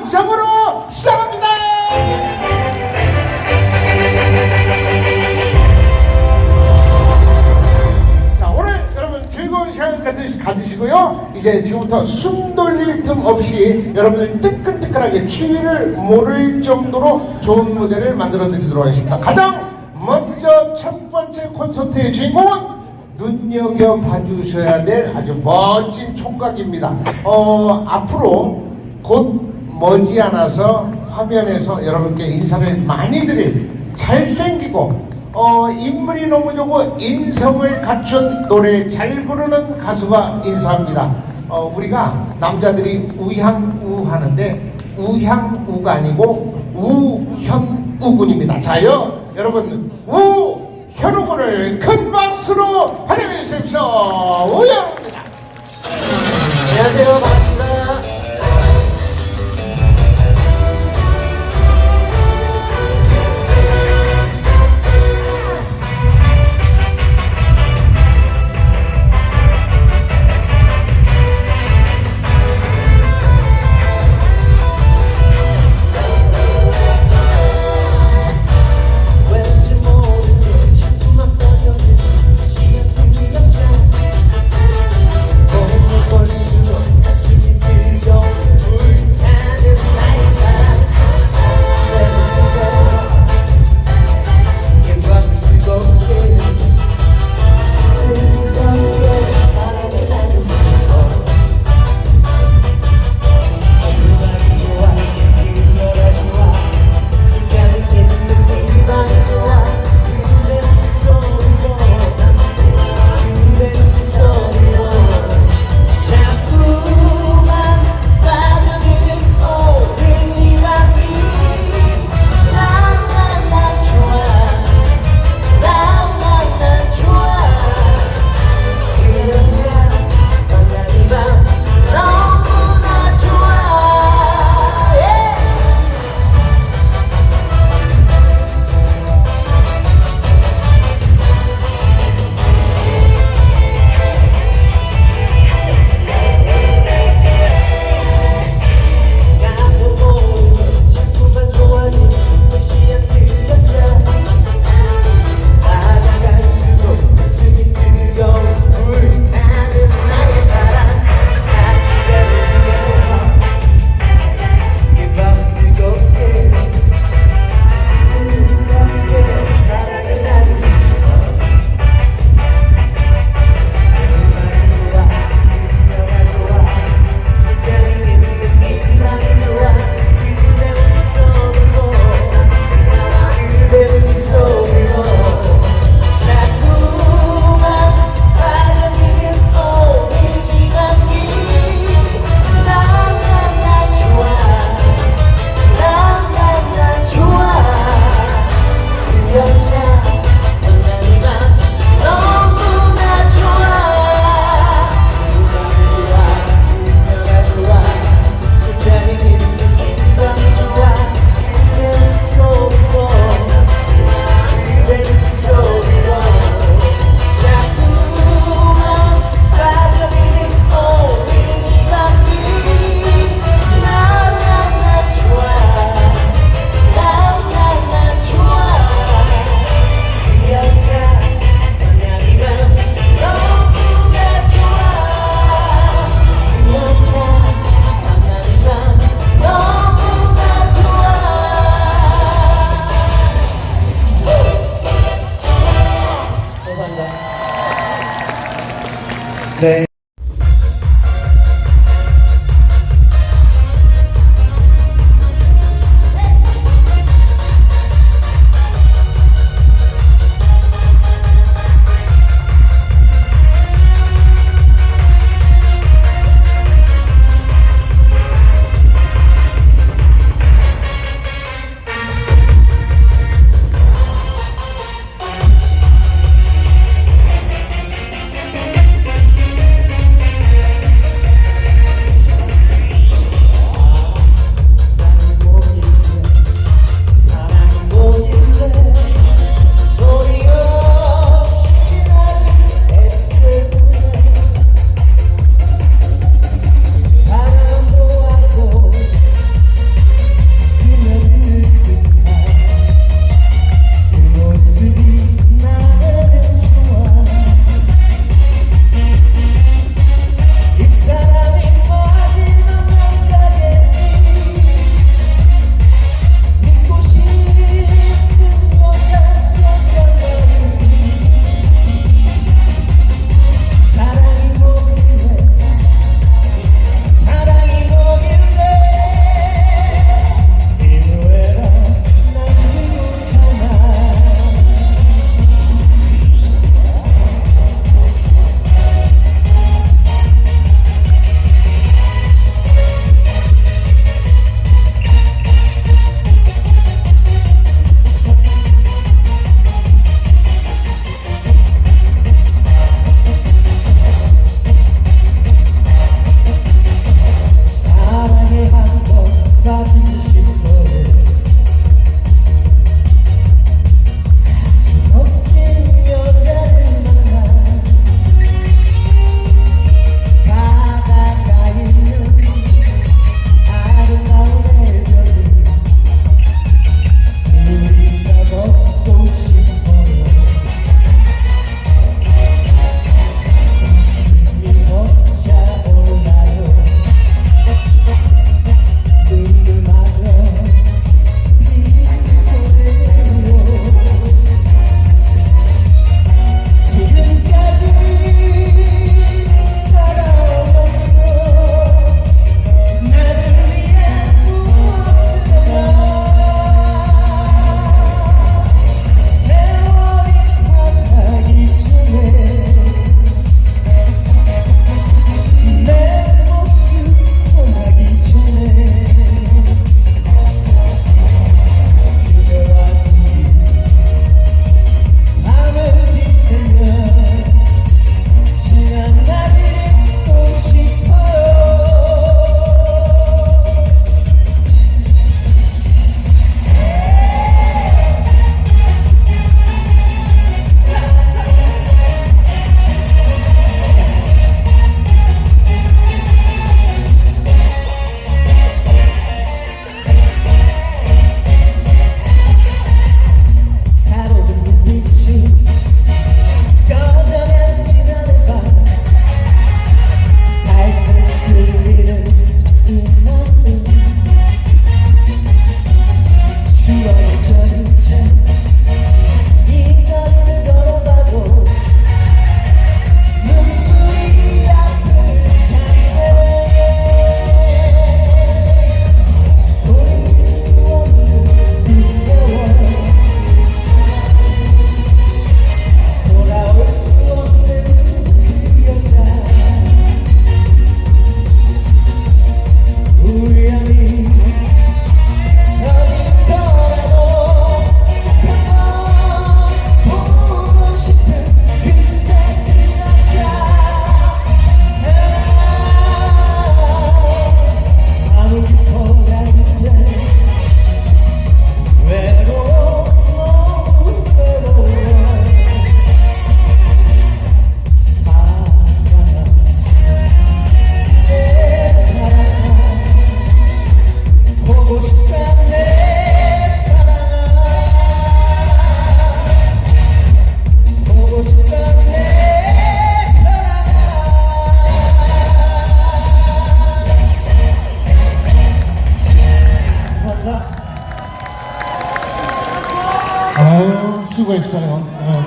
함성으로 시작합니다. 자 오늘 여러분 즐거운 시간 가지- 가지시고요. 이제 지금부터 숨 돌릴 틈 없이 여러분들 뜨끈뜨끈하게 추위를 모를 정도로 좋은 무대를 만들어 드리도록 하겠습니다. 가장 먼저 첫 번째 콘서트의 주인공은 눈여겨 봐주셔야 될 아주 멋진 총각입니다. 어 앞으로 곧 머지않아서 화면에서 여러분께 인사를 많이 드릴 잘생기고 어, 인물이 너무 좋고 인성을 갖춘 노래 잘 부르는 가수가 인사합니다. 어, 우리가 남자들이 우향우 하는데 우향우가 아니고 우현우군입니다. 자요, 여러분 우현우군을 큰 박수로 환영해 주십시오. 우현우입니다. 안녕하세요 아유 수고했어요. 어.